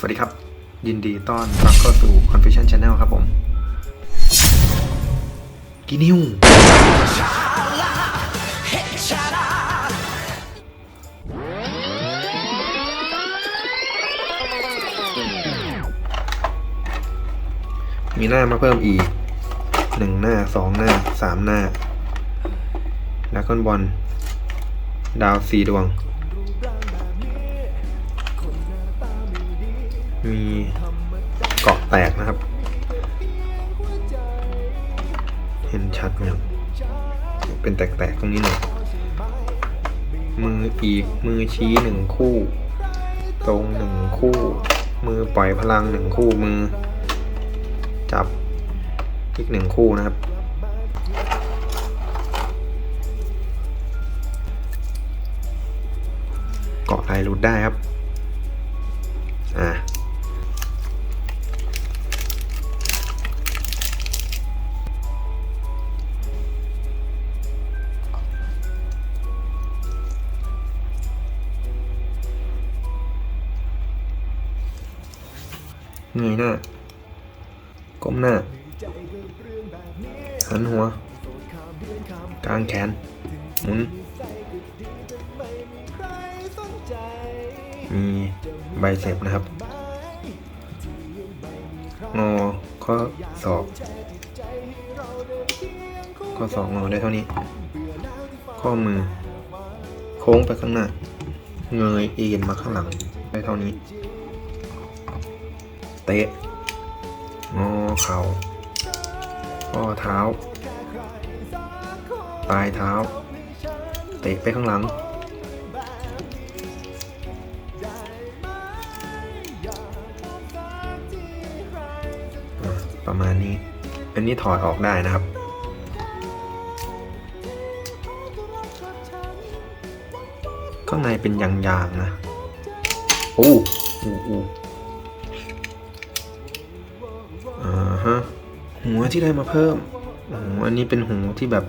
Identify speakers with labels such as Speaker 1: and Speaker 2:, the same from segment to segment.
Speaker 1: สวัสดีครับ ยินดีต้อนรับเข้าสู่ Confession Channel ครับผมกินิวมีหน้ามาเพิ่มอีกหนึ่งหน้าสองหน้าสามหน้าแล้วก้นบอลดาวสี่ดวง มีเกาะแตกนะครับ เห็นชัดไหมครับเป็นแตกๆตรงนี้หน่อยมืออีกมือชี้หนึ่งคู่ ตรงหนึ่งคู่ มือปล่อยพลังหนึ่งคู่มือ จับอีกหนึ่งคู่นะครับเกาะลายรุดได้ครับ เงยหน้า ก้มหน้า หันหัว กลางแขน หมุน มีใบเสพนะครับ งอข้อศอก ข้อศอกงอได้เท่านี้ ข้อมือ โค้งไปข้างหน้า เงยเอ็นมาข้างหลังได้เท่านี้ เตะงอเข่าข้อเท้า ปลายเท้า เตะไปข้างหลัง ประมาณนี้ อันนี้ถอดออกได้นะครับข้างในเป็นยางๆนะ โอ้โอ้ หัวที่ได้มาเพิ่มโอ้อันนี้เป็นหัวที่แบบ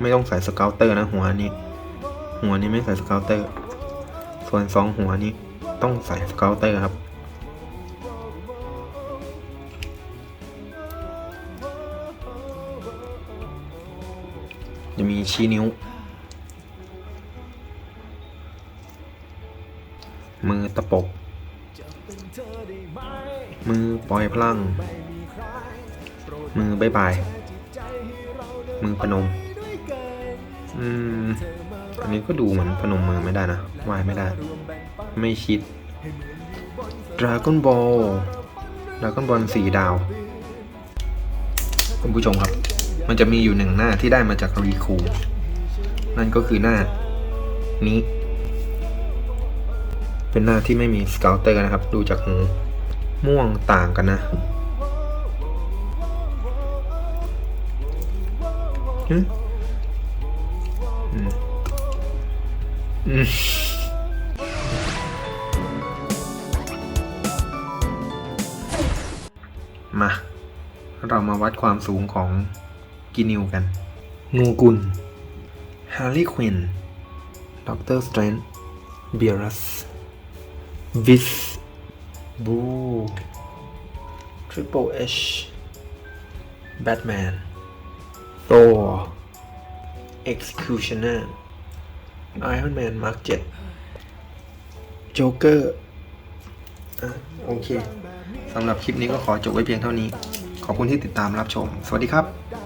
Speaker 1: ไม่ต้องใส่สเกลเตอร์นะหัวนี้ หัวนี้ไม่ใส่สเกลเตอร์ ส่วนสองหัวนี้ต้องใส่สเกลเตอร์ครับจะมีชี้นิ้ว มือตะปบ มือปล่อยพลัง มือบายบาย มือพนม อืม อันนี้ก็ดูเหมือนพนมมือไม่ได้นะวายไม่ได้ ไม่ชิดดราก้อนบอลดราก้อนบอลสีดาว คุณผู้ชมครับ มันจะมีอยู่หนึ่งหน้าที่ได้มาจากรีคูนั่นก็คือหน้า นี้ เป็นหน้าที่ไม่มีสเกลเตอร์นะครับ ดูจากหูม่วงต่างกันนะ อืมอืมมา เรามาวัดความสูงของกินิวกัน งูกุลฮาร์ลีควินด็อกเตอร์สเตรนเบียรัสวิสบูทริปเปิลเอชแบทแมน โ o เอ็กซ์คิวชันเนอร์ไอรอนแมนมาร์คเจ็ดโอโอเคสำหรับคลิปนี้ก็ขอจบไว้เพียงเท่านี้ ขอบคุณที่ติดตามรับชม สวัสดีครับ